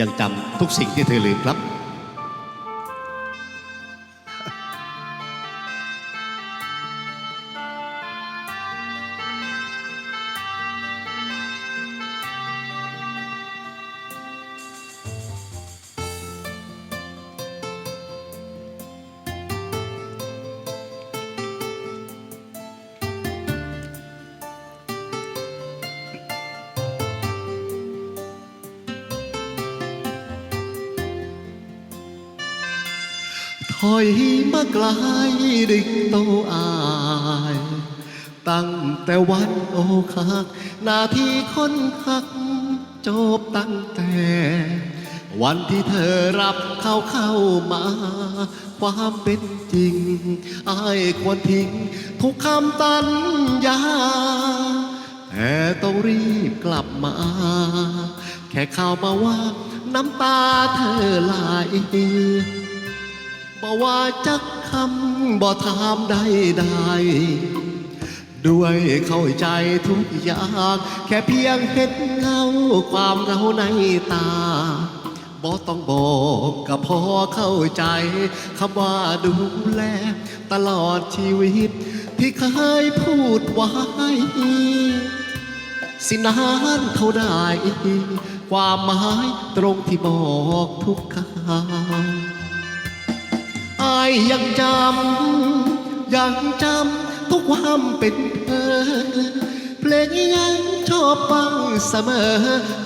ยังจำทุกสิ่งที่เธอลืมครับ ถอยมาไกลดึกโตอาย ตั้งแต่วันโอคักหน้าที่คนหัก จบตั้งแต่ วันที่เธอรับเข้าเข้ามา ความเป็นจริง อายควรทิ้ง ทุกคำตัญญาแต่ต้องรีบกลับมา แค่ข่าวมาว่า น้ำตาเธอไหล บ่ว่าจักคำบ่ถามใดใดๆด้วยเข้าใจทุกอย่าง แค่เพียงเห็นเงาความเหงาในตาบ่ต้องบอกก็พอเข้าใจคำว่าดูแล ตลอดชีวิต ที่เคยพูดไว้สินานเท่าใดความหมายตรงที่บอกทุกคำ ยยังจำยังจำทุกความเป็นเธอเพลงยังชอบฟังเสมอ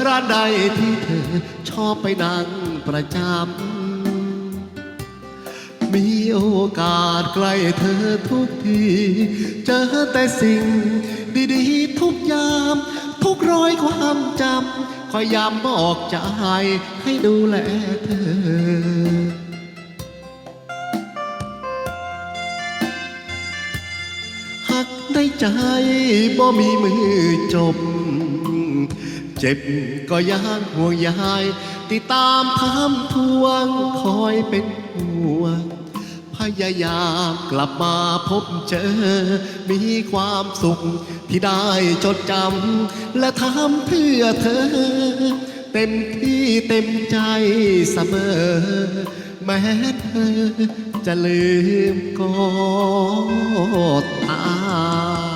ร้านใดที่เธอชอบไปนั่งประจำมีโอกาสใกล้เธอทุกที เจอแต่สิ่งดีๆทุกยาม ทุกรอยความจำคอยย้ำบอกใจให้ดูแลเธอ ในใจบ่มีมือจบ เจ็บก็ยังห่วงยาย ติดตามถามทวงคอยเป็นห่วงพยายามกลับมาพบเจอ มีความสุขที่ได้จดจำและทำเพื่อเธอ เต็มที่เต็มใจเสมอ แม้เธอจะลืมก็ตาม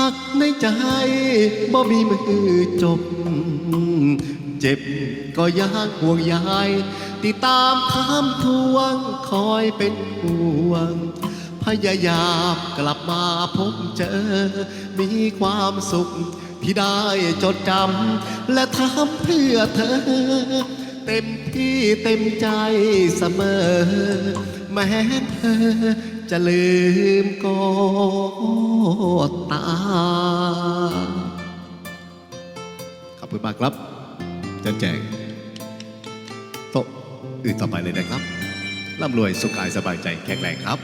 หักในใจบ่มีมือจบ เจ็บก็ยากห่วงยาย ติดตามถามทวงคอยเป็นห่วง พยายามกลับมาพบเจอ มีความสุขที่ได้จดจำและทำเพื่อเธอ เต็มที่เต็มใจเสมอ แม้เธอจะลืมก็ตามขอบคุณมากครับจันแจงโต๊ะอื่นต่อไปเลยนะครับร่ำรวยสุขกายสบายใจแข็งแรงครับ